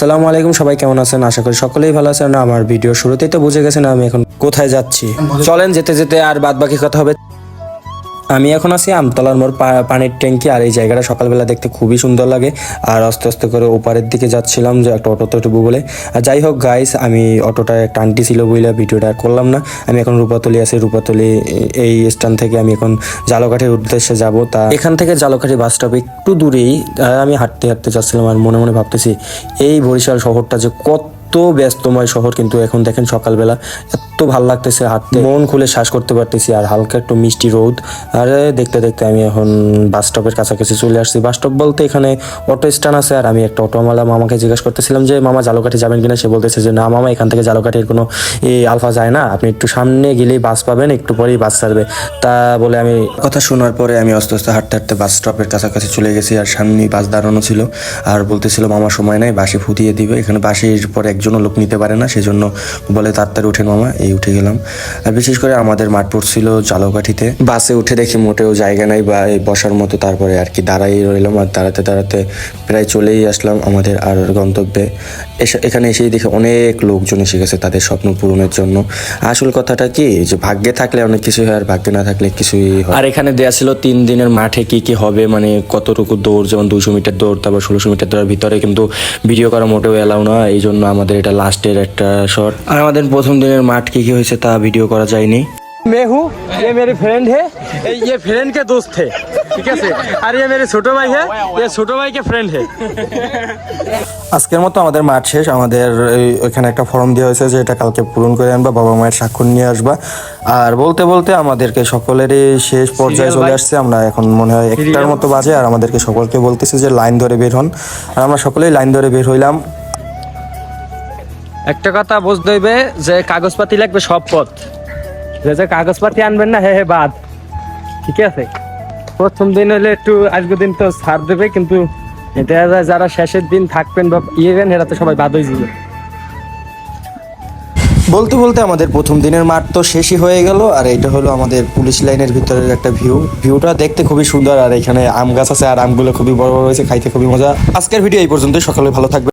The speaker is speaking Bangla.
আসসালামু আলাইকুম সবাই কেমন আছেন? আশা করি সকলেই ভালো আছেন। আমার ভিডিও শুরুতেই তো বুঝে গেছেন আমি এখন কোথায় যাচ্ছি। চলেন যেতে যেতে আর বাদ বাকি কথা হবে। আমি এখন আছি আমতলার পা- পানির ট্যাঙ্কি আর এই জায়গাটা সকালবেলা দেখতে খুবই সুন্দর লাগে। আর আস্তে আস্তে করে ওপারের দিকে যাচ্ছিলাম যে একটা অটোতে উঠবো বলে। আর যাই হোক গাইস আমি অটোটা একটা আন্টি ছিল বলে ভিডিওটা করলাম না। আমি এখন রূপাতলি আছি, রূপাতলি এই স্ট্যান্ড থেকে আমি এখন জালকাঠির উদ্দেশ্যে যাব। তা এখান থেকে জালকাঠি বাস স্টপ একটু দূরেই আমি হাঁটতে হাঁটতে যাচ্ছিলাম আর মনে মনে ভাবতেছি, এই বরিশাল শহরটা যে কত ব্যস্তময় শহর কিন্তু এখন দেখেন সকালবেলা এত ভালো লাগতেছে হাঁটতে। মন খুলে শ্বাস করতে পারতেছি আর হালকা একটু মিষ্টি রোদ। আর দেখতে দেখতে আমি এখন বাস স্টপের কাছাকাছি চলে আসছি। বাস স্টপ বলতে এখানে অটো স্ট্যান্ড আছে আর আমি একটা অটোওয়ালা মামাকে জিজ্ঞাসা করতেছিলাম যে, মামা জালকাঠি যাবেন কিনা? সে বলতেছে যে, না মামা, এখান থেকে জালকাঠির কোনো আলফা যায় না। আপনি একটু সামনে গেলেই বাস পাবেন, একটু পরেই বাস ছাড়বে। তা বলে আমি কথা শোনার পরে আমি আস্তে আস্তে হাঁটতে হাঁটতে বাস স্টপের কাছাকাছি চলে গেছি আর সামনেই বাস দাঁড়ানো ছিল। আর বলতেছিল, মামা, সময় নাই, বাসে ফুটিয়ে দিবে। এখানে বাসের পরে একজনও লোক নিতে পারে না, সেজন্য বলে তাড়াতাড়ি উঠেন মামা, এই উঠে গেলাম। আর বিশেষ করে আমাদের মাঠ পড়ছিল জালকাঠিতে বাসে উঠে দেখি মোটেও জায়গা নাই বা এই বসার মতো, তারপরে আর কি দাঁড়াই রইলাম আর দাঁড়াতে দাঁড়াতে প্রায় চলেই আসলাম আমাদের আর গন্তব্যে। এখানে এসেই দেখে অনেক লোকজন এসে গেছে তাদের স্বপ্ন পূরণের জন্য। আসল কথাটা কি? যে ভাগ্যে থাকলে অনেক কিছু হয় আর ভাগ্যে না থাকলে কিছুই হয়। আর এখানে দেওয়া ছিল তিন দিনের মাঠে কি কি হবে মানে কতটুকু দৌড়, যেমন দুশো মিটার দৌড়, তারপর ষোলোশো মিটার দৌড়ের ভিতরে, কিন্তু ভিডিও করা মোটেও এলাও না। এই জন্য আমাদের এটা লাস্টের একটা শট আর আমাদের প্রথম দিনের মাঠ কি কি হয়েছে তা ভিডিও করা যায়নি मैं हूँ ये मेरे फ्रेंड है ये फ्रेंड के दोस्त है ठीक है से और ये मेरे छोटे भाई है ये छोटे भाई के फ्रेंड है আজকের মতো আমাদের মাঠ শেষ আমাদের এই- ওইখানে একটা ফর্ম দেওয়া হয়েছে যে এটা কালকে পূরণ করে আনবা বাবা মায়ের স্বাক্ষর নিয়ে আসবা আর বলতে বলতে আমাদেরকে সকলেরই শেষ পর্যায়ে চলে আসছে আমরা এখন মনে হয় একটার মতো বাজে আর আমাদেরকে সকলকে বলতেছে যে লাইন ধরে বের হন আর আমরা সকলেই লাইন ধরে বের হইলাম একটা কথা বুঝতে হইবে যে কাগজপাতি লাগবে সব পথ। যে যে কাগজপাতি আনবেন না, হে হে বাদ। ঠিক আছে? প্রথম দিন হলে একটু আজকের দিন তো ছাড় দেবে, কিন্তু দেখা যায় যারা শেষের দিন থাকবেন বা ইয়েবেন এরা তো সবাই বাদ হয়ে যাবে। বলতে বলতে আমাদের প্রথম দিনের মাঠ তো শেষই হয়ে গেল, আর এটা হলো আমাদের পুলিশ লাইনের ভিতরের একটা ভিউ। ভিউটা দেখতে খুবই সুন্দর, আর এখানে আম গাছ আছে, আর আমগুলো খুবই বড় বড় হয়েছে, খাইতে খুবই মজা। আজকের ভিডিও এই পর্যন্ত সকালে ভালো থাকবেন।